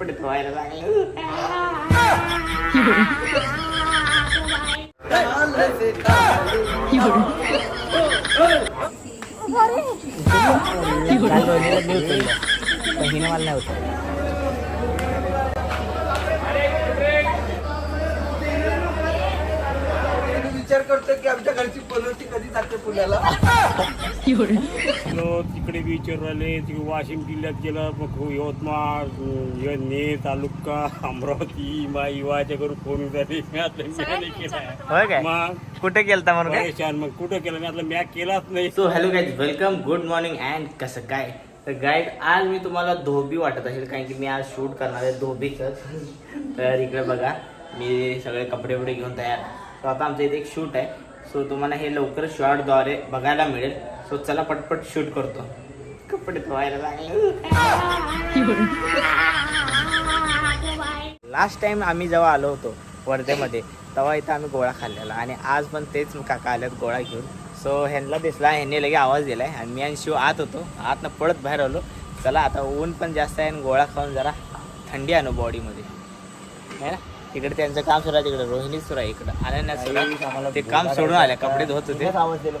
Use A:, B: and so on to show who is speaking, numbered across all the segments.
A: कपडे धुवायला लागले काल रोहिणीला मी उचललं पण हिने मला नाही
B: विचार करतो की आमच्या घरची पनोती कधी जाते पुण्याला?
C: तिकडे बीचवर आले तिकडे वाशिम जिल्ह्यात गेलं मग हो- यवतमाळ यवतने तालुका अमरावती मा युवाच्या करून फोन झाले मी आता मी नाही केला. मग?
A: कुठे गेलता म्हणून काय?
C: परेशान मग कुठं केलं मी आता मॅ केलाच नाही.
A: So hello guys welcome good morning and कसं काय? तर गाईड आज मी तुम्हाला धोबी वाटत असेल कारण की मी आज शूट करणार आहे धोबीचं. तर इकडे बघा मी सगळे कपडे वपडे घेऊन तयार. सो आता आमचं इथे एक शूट आहे. सो तुम्हाला हे लवकर शॉर्टद्वारे बघायला मिळेल. सो चला पटपट शूट करतो. कपडे धुवायला लागले. लास्ट टाइम आम्ही जेव्हा आलो होतो वर्धेमध्ये तेव्हा इथं आम्ही गोळा खाल्लेला. आणि आज पण तेच काका आल्यात गोळा घेऊन. सो ह्यांना दिसला ह्यांनी लगे आवाज दिलाय. आणि मी आणि शिव आत होतो. आतनं पळत बाहेर आलो. चला आता ऊन पण जास्त आहे आणि गोळा खाऊन जरा थंडी आणू बॉडीमध्ये है ना? तिकडे त्यांचं काम सुरू आहे तिकडे रोहिणी सुरू आहे इकडं अनन्या सुरू आहे. ते काम सोडून आले कपडे धुवत होते.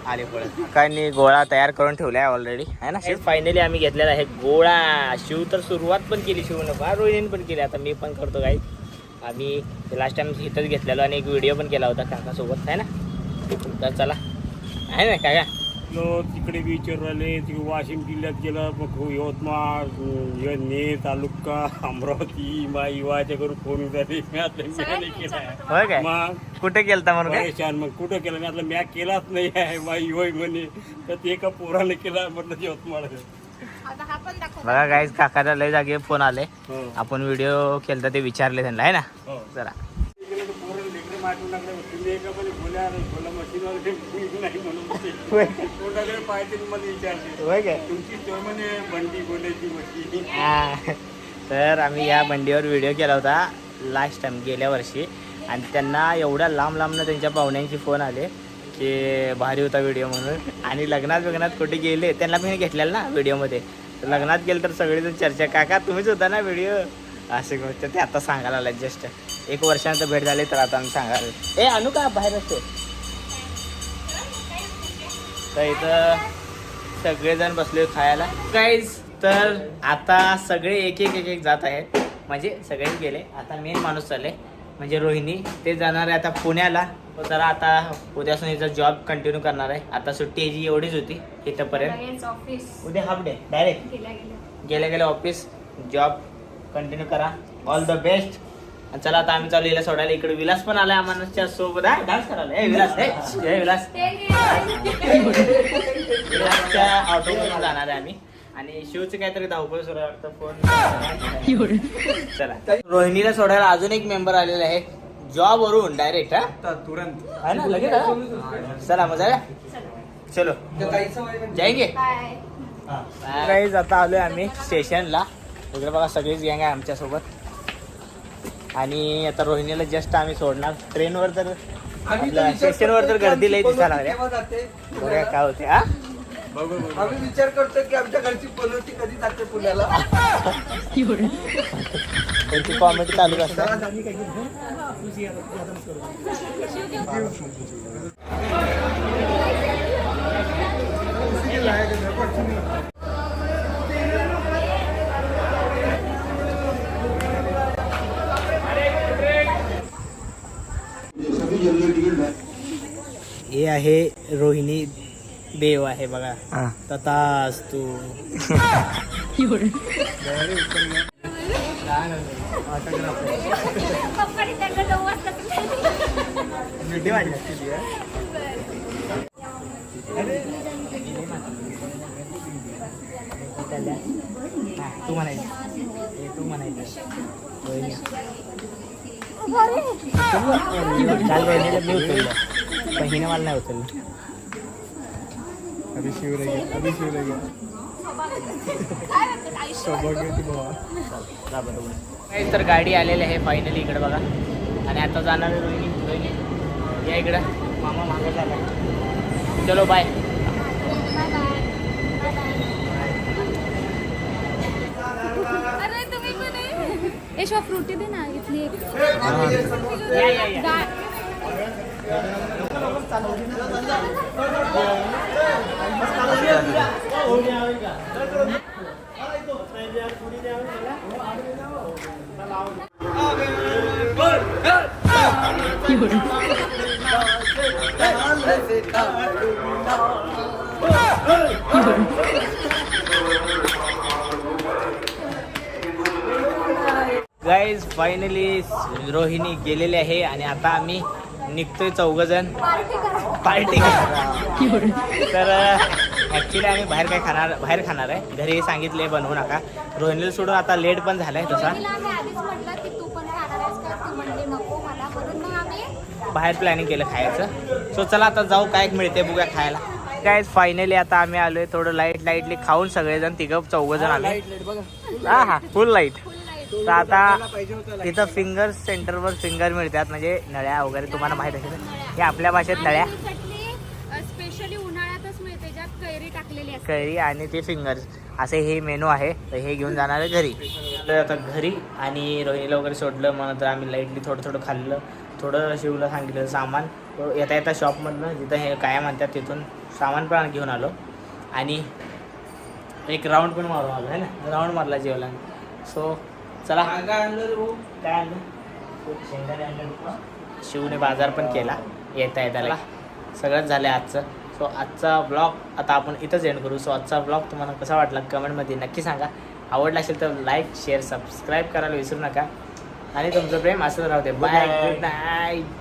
A: आले पळत काय नाही गोळा तयार करून ठेवलाय ऑलरेडी आहे ना शिव? फायनली आम्ही घेतलेला आहे गोळा. शिव तर सुरुवात पण केली शिवनं फार रोहिणीने पण केली. आता मी पण करतो काही आम्ही लास्ट टाइम इथंच घेतलेलो आणि एक व्हिडिओ पण केला होता काकासोबत आहे ना? तर चला. आहे ना काका?
C: गेलो तिकडे बीचवर आले तिकडे वाशिम जिल्ह्यात गेलं मग हो- यवतमाळ यवतने तालुका अमरावती मा युवाच्या करून फोन झाले मी आता मी नाही केला.
A: होय काय?
C: मग?
A: कुठे गेलता म्हणून काय?
C: परेशान मग कुठं केलं? मी आता मॅ केलाच नाही आहे माई युवाई म्हणे. तर ते एका पोराने केला म्हटलं यवतमाळ.
A: बघा गाईज काकाचा लय जागे फोन आले.
C: हो.
A: आपण व्हिडिओ केलता ते विचारले त्यांना आहे ना?
C: हो.
A: जरा
C: तर तुम्ही एका बोला नाही म्हणून पाहिजे मला विचारते. तुमची म्हणे बंडी बोलायची मशीन.
A: हा. तर आम्ही या बंडीवर व्हिडिओ केला होता लास्ट टाइम गेल्या वर्षी. आणि त्यांना एवढ्या लांब लांबनं त्यांच्या पाहुण्यांचे फोन आले की भारी होता व्हिडिओ म्हणून. आणि लग्नात लग्नात कुठे गेले त्यांना पण घेतलेलं ना व्हिडिओमध्ये तर लग्नात गेलं तर सगळेजण चर्चा काका तुम्हीच होता ना व्हिडिओ असे गोष्ट ते आता सांगायला आलं जस्ट एक वर्षानंतर भेट झाली तर आता आम्ही सांगायला ए आणू का बाहेर असतो? तर इथं सगळेजण बसले खायला. काहीच तर आता सगळे एक एक एक एक जात आहेत. म्हणजे सगळेच गेले. आता मेन माणूस चालले. म्हणजे रोहिणी ते जाणार आहे आता पुण्याला. तो जरा आता उद्यापासून हिचा जॉब कंटिन्यू करणार आहे. आता सुट्टी याची एवढीच होती इथंपर्यंत. उद्या हाफ डे डायरेक्ट
D: गेल्या गेल्या.
A: ऑफिस जॉब कंटिन्यू करा. ऑल द बेस्ट आणि चला आता आम्ही चालू हिला सोडायला. इकडे विलास पण आलाय आम्हाला सोबत. डान्स करायला. ए विलास ए ए, विलास. विलासच्या ऑटोमधून जाणार आहे आम्ही. आणि शिवचं काहीतरी धावपळ सुरू आहे वाटतं. फोन चला. रोहिणीला सोडायला अजून एक मेंबर आलेला आहे. जॉब वरून डायरेक्ट हा?
B: तुरंत.
A: है ना लगेच? चला मजा आहे चलो. गाईज आता आलोय आम्ही स्टेशनला इकडे बघा सगळीच गँग आहे आमच्यासोबत. आणि आता रोहिणीला जस्ट आम्ही सोडणार. ट्रेनवर तर स्टेशनवर तर गर्दी लई दिसायला लागल्या. बघा काय होते हा?
B: आम्ही विचार करतो की आमच्या घरची पनोती कधी जाते पुण्याला?
A: त्यांची कॉमेडी चालू असतात हे आहे रोहिणी देव आहे बघा. तथाच तू. तू म्हणायचं. तू म्हणायचं. रोहिणी. काल रोहिणीला मी उचललं पण हिने मला नाही उचललं काही तर गाडी आलेली आहे फायनली इकडे बघा. आणि आता जाणार आहे रोहिणी. रोहिणी या इकडं. मामा मागे झाला चलो बाय
D: अरे तुम्ही पण फ्रुटी दे ना इथली एक
A: या या या
D: गा-
A: गाईज फायनली रोहिणी गेलेली आहे आणि आता आम्ही निघतोय चौघ जण पार्टी तर ॲक्च्युली आम्ही बाहेर काय खाणार बाहेर खाणार आहे. घरी सांगितले बनवू नका. रोहिणीला सोडून आता लेट पण झालाय तसा.
D: तिला आम्ही आधीच म्हटलं की तू पण खाणार आहेस का? ती म्हणली नको मला. म्हणून मग आम्ही
A: बाहेर प्लॅनिंग केलं खायचं. सो चला आता जाऊ काय मिळते बघूया खायला. काय फायनली आता आम्ही आलोय. थोडं लाइट लाईटली खाऊन सगळेजण तिघं चौघ जण आले हा हा फुल
D: लाइट
A: तर आता तिथं फिंगर सेंटरवर फिंगर मिळतात म्हणजे नळ्या वगैरे तुम्हाला माहीत असेल. हे आपल्या भाषेत नळ्या.
D: स्पेशली उन्हाळ्यातच मिळते ज्यात कैरी टाकलेली असते.
A: कैरी आणि ते फिंगर्स असे हे मेनू आहे तर हे घेऊन जाणार आहे घरी. तर आता घरी आणि रोहिणीला वगैरे सोडलं मग नंतर आम्ही लाईटली थोडं थोडं खाल्लं थोडं शिवला सांगितलं सामान. तो येता येता शॉपमधनं जिथं हे काय म्हणतात तिथून सामान पण घेऊन आलो. आणि एक राऊंड पण मारून आलो आहे ना? राऊंड मारला जेवला सो चला.
B: काय आणलं?
A: शिवने बाजार पण केला. येता येताला सगळंच झालं आजचं. सो आजचा ब्लॉग आता आपण इथंच एंड करू. सो आजचा ब्लॉग तुम्हाला कसा वाटला कमेंटमध्ये नक्की सांगा. आवडला असेल तर लाईक शेअर सबस्क्राईब करायला विसरू नका. आणि तुमचं प्रेम असं राहते बाय गुड नाईट